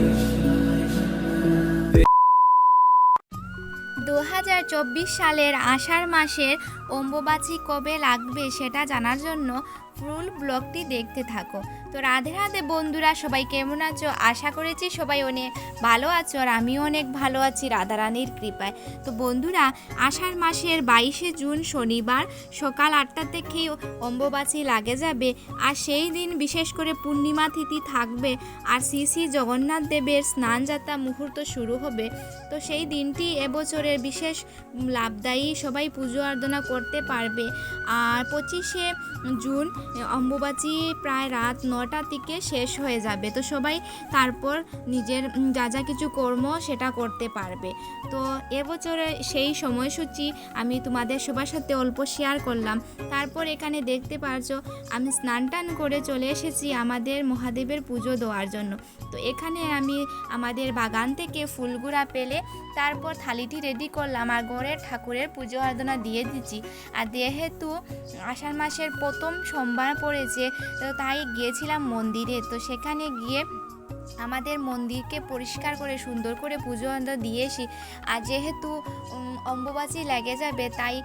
life. সালের আষাঢ় মাসের অম্বুবাচী কবে লাগবে সেটা জানার জন্য ফুল ব্লগটি দেখতে থাকো। তো রাধে রাধে বন্ধুরা, সবাই কেমন আছো? আশা করেছি সবাই অনেক ভালো আছো আর আমিও অনেক ভালো আছি রাধারানীর কৃপায়। তো বন্ধুরা, আষাঢ় মাসের বাইশে জুন শনিবার সকাল আটটা থেকেই অম্বুবাচী লাগে যাবে আর সেই দিন বিশেষ করে পূর্ণিমা তিথি থাকবে আর শ্রী শ্রী জগন্নাথ দেবের স্নানযাত্রা মুহূর্ত শুরু হবে। তো সেই দিনটি এবছরের বিশেষ লাভদায়ী সবাই পুজো আরাধনা করতে পারবে। আর পঁচিশে জুন অম্বুবাচী প্রায় রাত নটা থেকে শেষ হয়ে যাবে। তো সবাই তারপর নিজের যা যা কিছু কর্ম সেটা করতে পারবে। তো এবছরে সেই সময়সূচি আমি তোমাদের সবার সাথে অল্প শেয়ার করলাম। তারপর এখানে দেখতে পারছ, আমি স্নান টান করে চলে এসেছি আমাদের মহাদেবের পুজো দেওয়ার জন্য। তো এখানে আমি আমাদের বাগান থেকে ফুলগুড়া পেলে তারপর থালিটি রেডি করলাম। আর ঘরের ঠাকুরের পুজো আরাধনা দিয়ে দিচ্ছি। আর যেহেতু আষাঢ় মাসের প্রথম সোমবার পড়েছে, তো তাই গিয়েছিলাম মন্দিরে। তো সেখানে গিয়ে আমাদের মন্দিরকে পরিষ্কার করে, সুন্দর করে পুজো আরাধনা দিয়ে এসি আর যেহেতু অম্বুবাচী লেগে যাবে, তাই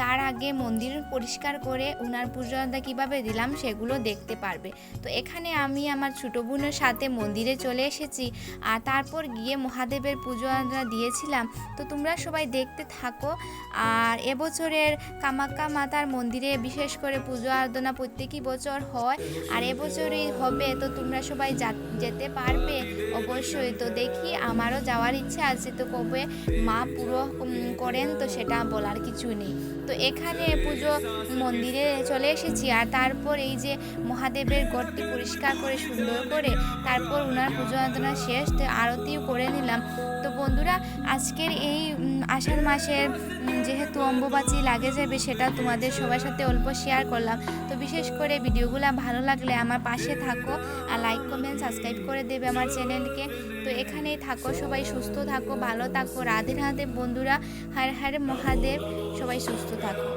তার আগে মন্দির পরিষ্কার করে উনার পুজো আরাধনা কীভাবে দিলাম সেগুলো দেখতে পারবে। তো এখানে আমি আমার ছোটো বোনের সাথে মন্দিরে চলে এসেছি। আর তারপর গিয়ে মহাদেবের পুজো আরাধনা দিয়েছিলাম। তো তোমরা সবাই দেখতে থাকো। আর এবছরের কামাক্কা মাতার মন্দিরে বিশেষ করে পুজো আরাধনা প্রত্যেকই বছর হয়। আর এবছরই হবে, তো তোমরা সবাই যেতে পারবে? অবশ্যই। তো দেখি, আমারও যাওয়ার ইচ্ছা আছে। তো কবে মা পুরো করেন, তো সেটা বলার কিছু নেই। তো এখানে পুজো মন্দিরে চলে এসেছি। আর তারপর এই যে মহাদেবের গড়টি পরিষ্কার করে, সুন্দর করে, তারপর ওনার পুজো আরাধনা শেষ, তো আরতিও করে নিলাম। তো বন্ধুরা, আজকের এই আষাঢ় মাসের যেহেতু অম্বুবাচী লাগে যাবে, সেটা তোমাদের সবার সাথে অল্প শেয়ার করলাম। তো বিশেষ করে ভিডিওগুলো ভালো লাগলে আমার পাশে থাকো। আর লাইক কমেন্ট সাবস্ক্রাইব করে দেবে আমার চ্যানেলকে। তো এখানেই থাকো, সবাই সুস্থ থাকো, ভালো থাকো, রাধে রাধে বন্ধুরা হর হারে মহাদেব, সবাই সুস্থ থাকো।